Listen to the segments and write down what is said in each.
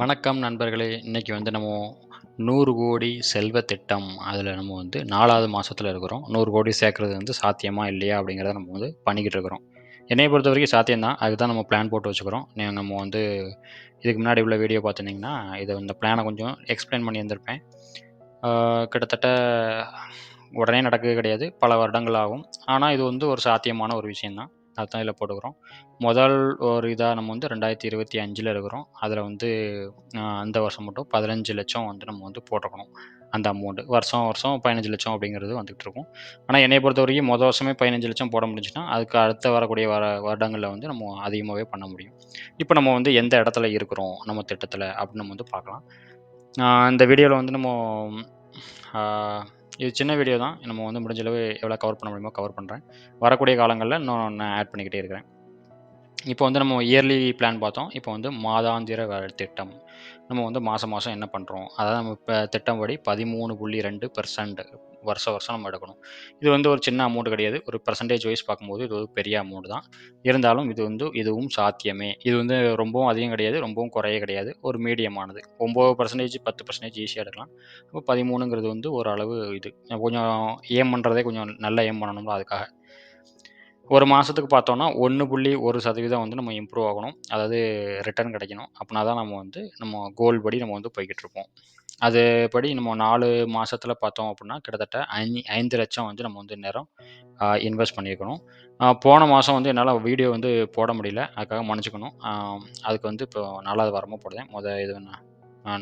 வணக்கம் நண்பர்களே. இன்றைக்கி வந்து நம்ம நூறு கோடி செல்வ திட்டம். அதில் நம்ம வந்து நாலாவது மாதத்தில் இருக்கிறோம். நூறு கோடி சேர்க்குறது வந்து சாத்தியமாக இல்லையா அப்படிங்கிறத நம்ம வந்து பண்ணிக்கிட்டு இருக்கிறோம். என்னையை பொறுத்த வரைக்கும் சாத்தியம்தான். அதுக்கு தான் நம்ம பிளான் போட்டு வச்சுக்கிறோம். நீங்கள் நம்ம வந்து இதுக்கு முன்னாடி உள்ள வீடியோ பார்த்துருந்தீங்கன்னா இதை இந்த பிளானை கொஞ்சம் எக்ஸ்பிளைன் பண்ணி இருந்திருப்பேன். கிட்டத்தட்ட உடனே நடக்கவே கிடையாது. பல வருடங்கள் ஆகும். ஆனால் இது வந்து ஒரு சாத்தியமான ஒரு விஷயம்தான். அதுதான் இதில் போட்டுக்கிறோம். முதல் ஒரு இதாக நம்ம வந்து ரெண்டாயிரத்தி இருபத்தி அஞ்சில் இருக்கிறோம் அதில் வந்து அந்த வருஷம் மட்டும் பதினஞ்சு லட்சம் வந்து நம்ம வந்து போட்டிருக்கணும். அந்த அமௌண்ட்டு வருஷம் வருஷம் பதினஞ்சு லட்சம் அப்படிங்கிறது வந்துகிட்டு இருக்கும். ஆனால் என்னை பொறுத்த வரைக்கும் மொதல் வருஷமே பதினஞ்சு லட்சம் போட முடிஞ்சுன்னா அதுக்கு அடுத்த வரக்கூடிய வர வருடங்களில் வந்து நம்ம அதிகமாகவே பண்ண முடியும். இப்போ நம்ம வந்து எந்த இடத்துல இருக்கிறோம்? நம்ம திட்டத்தில் அப்படின்னு நம்ம வந்து பார்க்கலாம். இந்த வீடியோவில் வந்து நம்ம இது சின்ன வீடியோ தான். நம்ம வந்து முடிஞ்சளவு எவ்வளோ கவர் பண்ண முடியுமோ கவர் பண்ணுறேன் வரக்கூடிய காலங்களில் இன்னும் நான் ஆட் பண்ணிக்கிட்டே இருக்கிறேன். இப்போ வந்து நம்ம இயர்லி பிளான் பார்த்தோம். இப்போ வந்து மாதாந்திர வேலை திட்டம். நம்ம வந்து மாதம் மாதம் என்ன பண்ணுறோம் அதாவது நம்ம இப்போ திட்டம் படி பதிமூணு புள்ளி ரெண்டு பெர்சன்ட் வருஷம் வருஷம் நம்ம எடுக்கணும். இது வந்து ஒரு சின்ன அமௌண்ட் கிடையாது. ஒரு பர்சன்டேஜ் வைஸ் பார்க்கும்போது இது ஒரு பெரிய அமௌண்ட் தான். இருந்தாலும் இது வந்து இதுவும் சாத்தியமே. இது வந்து ரொம்பவும் அதிகம் கிடையாது ரொம்பவும் குறைய கிடையாது. ஒரு மீடியமானது ஒம்பது பர்சன்டேஜ் பத்து பர்சன்டேஜ் ஈஸியாக எடுக்கலாம். இப்போ பதிமூணுங்கிறது வந்து ஒரு அளவு இது. கொஞ்சம் ஏம் பண்ணுறதே கொஞ்சம் நல்லா ஏம் பண்ணணும்ல அதுக்காக. ஒரு மாதத்துக்கு பார்த்தோன்னா ஒன்று புள்ளி ஒரு சதவீதம் வந்து நம்ம இம்ப்ரூவ் ஆகணும். அதாவது ரிட்டர்ன் கிடைக்கணும். அப்படின்னா தான் நம்ம வந்து நம்ம கோல் படி நம்ம வந்து போய்கிட்டு இருப்போம். அது படி நம்ம நாலு மாசத்துல பார்த்தோம் அப்படின்னா கிட்டத்தட்ட ஐந்து ஐந்து லட்சம் வந்து நம்ம வந்து நேரம் இன்வெஸ்ட் பண்ணியிருக்கணும். போன மாதம் வந்து என்னால் வீடியோ வந்து போட முடியல. அதுக்காக மன்னிச்சுக்கணும். அதுக்கு வந்து இப்போ நாலாவது வாரமாக போடுறேன். முதல் இது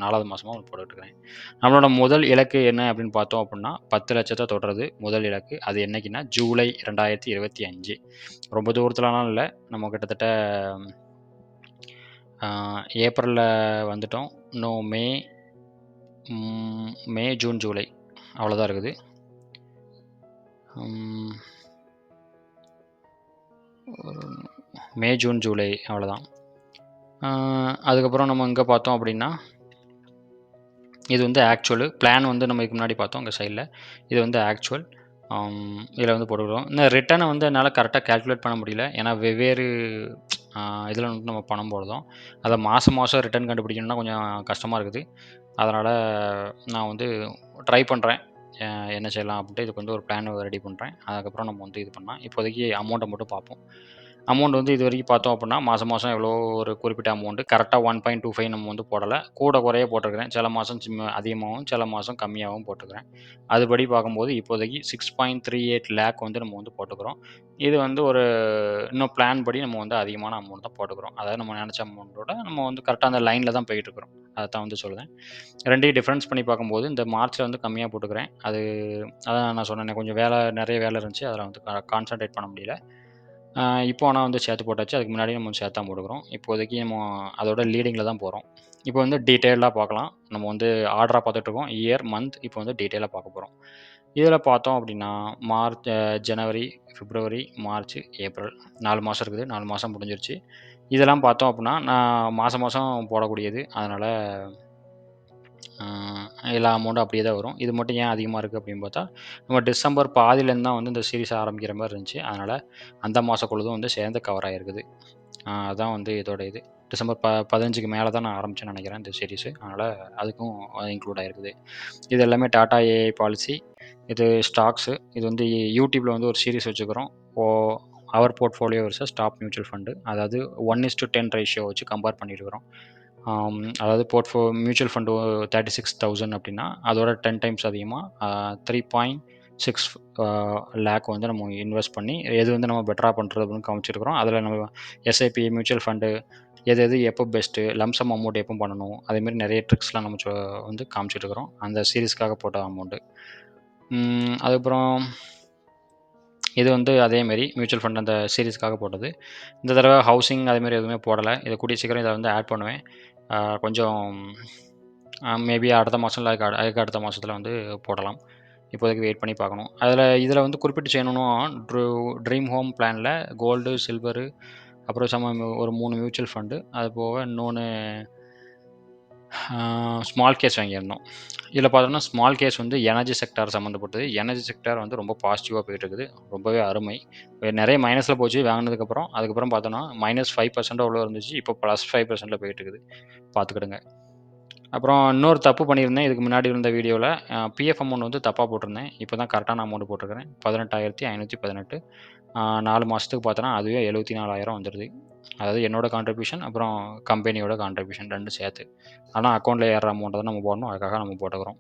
நாலாவது மாதமாக போட்டுட்ருக்கேன் நம்மளோட முதல் இலக்கு என்ன அப்படின்னு பார்த்தோம் அப்படின்னா பத்து லட்சத்தை தொடுறது முதல் இலக்கு. அது என்னைக்குன்னா ஜூலை ரெண்டாயிரத்தி இருபத்தி அஞ்சு. ரொம்ப தூரத்துலலாம் இல்லை. நம்ம கிட்டத்தட்ட ஏப்ரலில் வந்துட்டோம். இன்னும் மே மே ஜூன் ஜூலை. அவ்வளோதான் இருக்குது. மே ஜூன் ஜூலை அவ்வளோதான் அதுக்கப்புறம் நம்ம இங்கே பார்த்தோம் அப்படின்னா இது வந்து ஆக்சுவலு பிளான் வந்து நம்ம இதுக்கு முன்னாடி பார்த்தோம் உங்கள் சைடில் இது வந்து ஆக்சுவல் இதில் வந்து போட்டுக்கிறோம். இந்த ரிட்டனை வந்து என்னால் கரெக்டாக கால்குலேட் பண்ண முடியல. ஏன்னா வெவ்வேறு இதில் வந்து நம்ம பணம் போடுறோம். அதை மாதம் மாதம் ரிட்டர்ன் கண்டுபிடிக்கணும்னா கொஞ்சம் கஷ்டமாக இருக்குது. அதனால் நான் வந்து ட்ரை பண்ணுறேன் என்ன செய்யலாம் அப்படின்ட்டு இதுக்கு வந்து ஒரு பிளான் ரெடி பண்ணுறேன் அதுக்கப்புறம் நம்ம வந்து இது பண்ணலாம். இப்போதைக்கு அமௌண்ட்டை மட்டும் பார்ப்போம். அமௌண்ட் வந்து இது வரைக்கும் பார்த்தோம் அப்படின்னா மாதம் மாதம் எவ்வளோ ஒரு குறிப்பிட்ட அமௌண்ட்டு கரெக்டாக ஒன் பாயிண்ட் டூ ஃபைவ் நம்ம வந்து போடலை. கூட குறைய போட்டிருக்கிறேன். சில மாதம் சிம்ம அதிகமாகவும் சில மாதம் கம்மியாகவும் போட்டுக்கிறேன் அதுபடி பார்க்கும்போது இப்போதைக்கு six point three eight lakh வந்து நம்ம வந்து போட்டுக்கிறோம். இது வந்து ஒரு இன்னும் பிளான் படி நம்ம வந்து அதிகமான அமௌண்ட் தான் போட்டுக்கிறோம். அதாவது நம்ம நினச்ச அமௌண்ட்டோட நம்ம வந்து கரெக்டாக அந்த லைனில் தான் போயிட்டு இருக்கிறோம் அதை தான் வந்து சொல்லுவேன். ரெண்டையும் டிஃப்ரென்ஸ் பண்ணி பார்க்கும்போது இந்த மார்ச்சில் வந்து கம்மியாக போட்டுக்கிறேன். அது அதான் நான் சொன்னேன் கொஞ்சம் வேலை நிறைய வேலை இருந்துச்சு. அதில் வந்து கான்சன்ட்ரேட் பண்ண முடியல. இப்போ ஆனால் வந்து சேர்த்து போட்டாச்சு. அதுக்கு முன்னாடி நம்ம சேர்த்தா போட்டுக்கிறோம். இப்போதைக்கு நம்ம அதோட லீடிங்கில் தான் போகிறோம் இப்போ வந்து டீட்டெயிலாக பார்க்கலாம். நம்ம வந்து ஆர்டராக பார்த்துட்ருக்கோம் இயர் மந்த் இப்போ வந்து டீட்டெயிலாக பார்க்க போகிறோம் இதில் பார்த்தோம் அப்படின்னா மார்ச் ஜனவரி பிப்ரவரி மார்ச் ஏப்ரல் நாலு மாதம் இருக்குது. நாலு மாதம் முடிஞ்சிருச்சு. இதெல்லாம் பார்த்தோம் அப்படின்னா நான் மாதம் மாதம் போடக்கூடியது. அதனால் எல்லா அமௌண்ட்டும் அப்படியே தான் வரும். இது மட்டும் ஏன் அதிகமாக இருக்குது அப்படின்னு பார்த்தா நம்ம டிசம்பர் பாதியிலேருந்து தான் வந்து இந்த சீரிஸ் ஆரம்பிக்கிற மாதிரி இருந்துச்சு. அதனால் அந்த மாதக்குள்ளதும் வந்து சேர்ந்து கவர் ஆகிருக்குது அதுதான் அதான் வந்து இதோட இது. டிசம்பர் ப பதினஞ்சுக்கு மேலே தான் நான் ஆரம்பிச்சேன்னு நினைக்கிறேன் இந்த சீரிஸு அதனால் அதுக்கும் இன்க்ளூட் ஆகிருக்குது இது எல்லாமே டாடா ஏஐ பாலிசி இது ஸ்டாக்ஸு இது வந்து யூடியூப்பில் வந்து ஒரு சீரிஸ் வச்சுக்கிறோம். ஓ அவர் portfolio versus stop mutual fund அதாவது one is to ten ratio வச்சு கம்பேர் பண்ணியிருக்கிறோம் அதாவது போர்ட்ஃபோ mutual fund thirty six thousand அப்படின்னா அதோட டென் டைம்ஸ் அதிகமாக த்ரீ பாயிண்ட் சிக்ஸ் லேக் வந்து நம்ம இன்வெஸ்ட் பண்ணி எது வந்து நம்ம பெட்டராக பண்ணுறது அப்படின்னு காமிச்சிருக்கிறோம். அதில் நம்ம எஸ்ஐபி மியூச்சுவல் ஃபண்டு எது எது எப்போ பெஸ்ட்டு லம்சம் அமௌண்ட் எப்போ பண்ணணும் அதேமாரி நிறைய ட்ரிக்ஸ்லாம் நம்ம வந்து காமிச்சிட்டு இருக்கிறோம் அந்த சீரீஸ்க்காக போட்ட அமௌண்ட்டு அதுக்கப்புறம் இது வந்து அதேமாரி மியூச்சுவல் ஃபண்ட் அந்த சீரீஸ்க்காக போட்டது. இந்த தடவை ஹவுசிங் அதேமாரி எதுவுமே போடலை. இதை கூடிய சீக்கிரம் இதை வந்து ஆட் பண்ணுவேன். கொஞ்சம் மேபி அடுத்த மாதம் இல்லை அதுக்கு அதுக்கு அடுத்த மாதத்தில் வந்து போடலாம். இப்போதைக்கு வெயிட் பண்ணி பார்க்கணும். அதில் இதில் வந்து குறிப்பிட்டு செய்யணும்னா ட்ரூ ட்ரீம் ஹோம் பிளானில் கோல்டு சில்வரு அப்புறம் சம ஒரு மூணு மியூச்சுவல் ஃபண்டு அது போக இன்னொன்று ஸ்மால் கேஸ் வாங்கியிருந்தோம். இதில் பார்த்தோம்னா ஸ்மால் கேஸ் வந்து எனர்ஜி செக்டார் சம்மந்தப்பட்டது. எனர்ஜி செக்டார் வந்து ரொம்ப பாசிட்டிவாக போயிட்டு இருக்குது ரொம்பவே அருமை. நிறைய மைனஸில் போச்சு வாங்கினதுக்கப்புறம். அதுக்கப்புறம் பார்த்தோன்னா மைனஸ் ஃபைவ் பர்சன்ட் அவ்வளோ இருந்துச்சு. இப்போ ப்ளஸ் ஃபைவ் பர்சன்ட்டில் போயிட்டு இருக்குது பார்த்துக்கிடுங்க. அப்புறம் இன்னொரு தப்பு பண்ணியிருந்தேன். இதுக்கு முன்னாடி இருந்த வீடியோவில் பிஎஃப் அமௌண்ட் வந்து தப்பாக போட்டிருந்தேன். இப்போ தான் கரெக்டான அமௌண்ட் போட்டிருக்கிறேன். பதினெட்டாயிரத்தி ஐநூற்றி பதினெட்டு. நாலு மாதத்துக்கு பார்த்தோன்னா அதுவே எழுபத்தி நாலாயிரம் வந்துடுது அதாவது என்னோட கான்ட்ரிபியூஷன் அப்புறம் கம்பெனியோட கான்ட்ரிபியூஷன் ரெண்டும் சேர்த்து. ஆனால் அக்கௌண்ட்டில் ஏற அமௌண்ட்டை தான் நம்ம போடணும். அதுக்காக நம்ம போட்டுக்கிறோம்.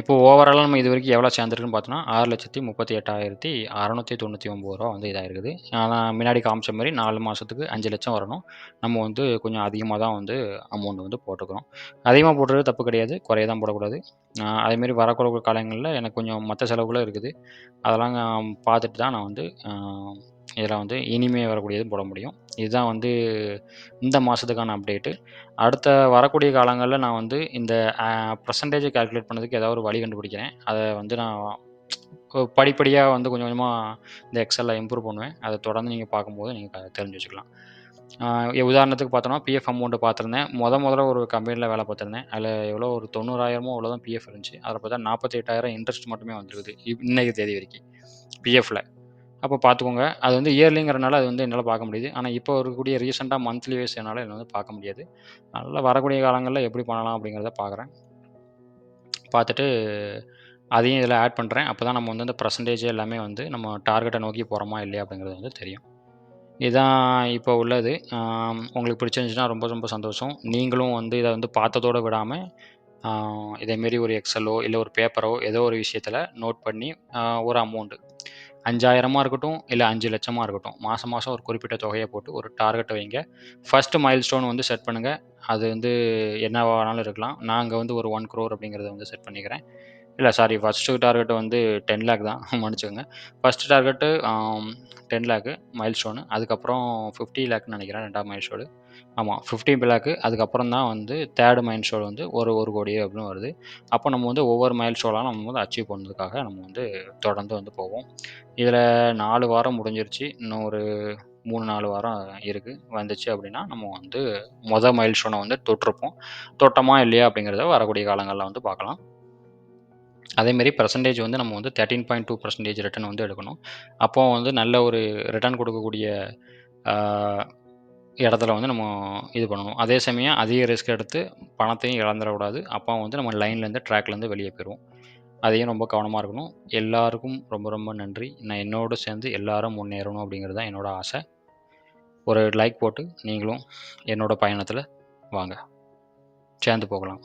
இப்போ ஓவராலாக நம்ம இது வரைக்கும் எவ்வளோ சேர்ந்துருக்குன்னு பார்த்தோன்னா ஆறு லட்சத்தி முப்பத்தி எட்டாயிரத்தி அறநூற்றி தொண்ணூற்றி ஒம்பது ரூபா வந்து இதாக இருக்குது ஆனால் முன்னாடி காமிச்ச மாதிரி நாலு மாதத்துக்கு அஞ்சு லட்சம் வரணும். நம்ம வந்து கொஞ்சம் அதிகமாக தான் வந்து அமௌண்ட் வந்து போட்டுக்கிறோம். அதிகமாக போடுறது தப்பு கிடையாது. குறைய தான் போடக்கூடாது. அதேமாரி வரக்கூடிய காலங்களில் எனக்கு கொஞ்சம் மற்ற செலவுகளும் இருக்குது. அதெல்லாம் பார்த்துட்டு தான் நான் வந்து இதில் வந்து இனிமே வரக்கூடியது போட முடியும். இதுதான் வந்து இந்த மாதத்துக்கான அப்டேட்டு அடுத்த வரக்கூடிய காலங்களில் நான் வந்து இந்த பர்சன்டேஜை கால்குலேட் பண்ணதுக்கு ஏதாவது ஒரு வழி கண்டுபிடிக்கிறேன். அதை வந்து நான் படிப்படியாக வந்து கொஞ்சம் கொஞ்சமாக இந்த எக்ஸலில் இம்ப்ரூவ் பண்ணுவேன். அதை தொடர்ந்து நீங்கள் பார்க்கும்போது நீங்கள் தெரிஞ்சு வச்சுக்கலாம். உதாரணத்துக்கு பார்த்தோன்னா பிஎஃப் அமௌண்ட்டு பார்த்துருந்தேன். முத முதல்ல ஒரு கம்பெனியில் வேலை பார்த்துருந்தேன். அதில் எவ்வளோ ஒரு தொண்ணூறாயிரமோ அவ்வளோ தான் பிஎஃப் இருந்துச்சு. அதில் பார்த்தா நாற்பத்தி எட்டாயிரம் இன்ட்ரெஸ்ட் மட்டுமே வந்துருக்குது இன்னைக்கு தேதி வரைக்கும். பிஎஃப்பில் அப்போ பார்த்துக்கோங்க அது வந்து இயர்லிங்கிறனால அது வந்து என்னால் பார்க்க முடியுது. ஆனால் இப்போ இருக்கக்கூடிய ரீசெண்டாக மந்த்லி வைஸ் என்னால் என்னால் வந்து பார்க்க முடியாது. அதனால் வரக்கூடிய காலங்களில் எப்படி பண்ணலாம் அப்படிங்கிறத பார்க்குறேன் பார்த்துட்டு அதையும் இதில் ஆட் பண்ணுறேன் அப்போ தான் நம்ம வந்து அந்த பர்சன்டேஜ் எல்லாமே வந்து நம்ம டார்கெட்டை நோக்கி போகிறோமா இல்லையா அப்படிங்கிறது வந்து தெரியும். இதான் இப்போ உள்ளது. உங்களுக்கு பிடிச்சிருந்துச்சுன்னா ரொம்ப ரொம்ப சந்தோஷம். நீங்களும் வந்து இதை வந்து பார்த்ததோடு விடாமல் இதேமாரி ஒரு எக்ஸலோ இல்லை ஒரு பேப்பரோ ஏதோ ஒரு விஷயத்தில் நோட் பண்ணி ஒரு அமௌண்ட்டு அஞ்சாயிரமாக இருக்கட்டும் இல்லை அஞ்சு லட்சமாக இருக்கட்டும். மாதம் மாதம் ஒரு குறிப்பிட்ட தொகையை போட்டு ஒரு டார்கெட்டை வைங்க. ஃபஸ்ட்டு மைல் ஸ்டோன் வந்து செட் பண்ணுங்கள் அது வந்து என்னவானாலும் இருக்கலாம். நான் அங்கே வந்து ஒரு ஒன் க்ரோர் அப்படிங்கிறத வந்து செட் பண்ணிக்கிறேன். இல்லை சாரி ஃபஸ்ட்டு டார்கெட் வந்து டென் லேக் தான் மன்னிச்சுக்கோங்க first target ten lakh milestone அதுக்கப்புறம் ஃபிஃப்டி லேக்னு நினைக்கிறேன் ரெண்டாவது மைல் ஸ்டோடு ஆமாம் ஃபிஃப்டி லேக்கு அதுக்கப்புறம் தான் வந்து தேர்டு மைல் ஸ்டோடு வந்து ஒரு ஒரு கோடி அப்படின்னு வருது. அப்போ நம்ம வந்து ஒவ்வொரு மைல் ஸ்டோலாம் நம்ம வந்து அச்சீவ் பண்ணதுக்காக நம்ம வந்து தொடர்ந்து வந்து போவோம். இதில் நாலு வாரம் முடிஞ்சிருச்சு. இன்னும் ஒரு மூணு நாலு வாரம் இருக்குது வந்துச்சு அப்படின்னா நம்ம வந்து மொதல் மைல் ஸ்டோனை வந்து தொட்டிருப்போம். தொட்டமா இல்லையா அப்படிங்கிறத வரக்கூடிய காலங்களில் வந்து பார்க்கலாம். அதேமாரி பர்சன்டேஜ் வந்து நம்ம வந்து thirteen point two percentage return வந்து எடுக்கணும். அப்போது வந்து நல்ல ஒரு ரிட்டர்ன் கொடுக்கக்கூடிய இடத்துல வந்து நம்ம இது பண்ணணும். அதே சமயம் அதிக ரிஸ்க் எடுத்து பணத்தையும் இழந்துடக்கூடாது. அப்போ வந்து நம்ம லைன்லேருந்து ட்ராக்லேருந்து வெளியே போயிடுவோம். அதையும் ரொம்ப கவனமாக இருக்கணும். எல்லாருக்கும் ரொம்ப ரொம்ப நன்றி. நான் என்னோடு சேர்ந்து எல்லாரும் முன்னேறணும் அப்படிங்கிறது தான் என்னோட ஆசை. ஒரு லைக் போட்டு நீங்களும் என்னோடய பயணத்தில் வாங்க. சேர்ந்து போகலாம்.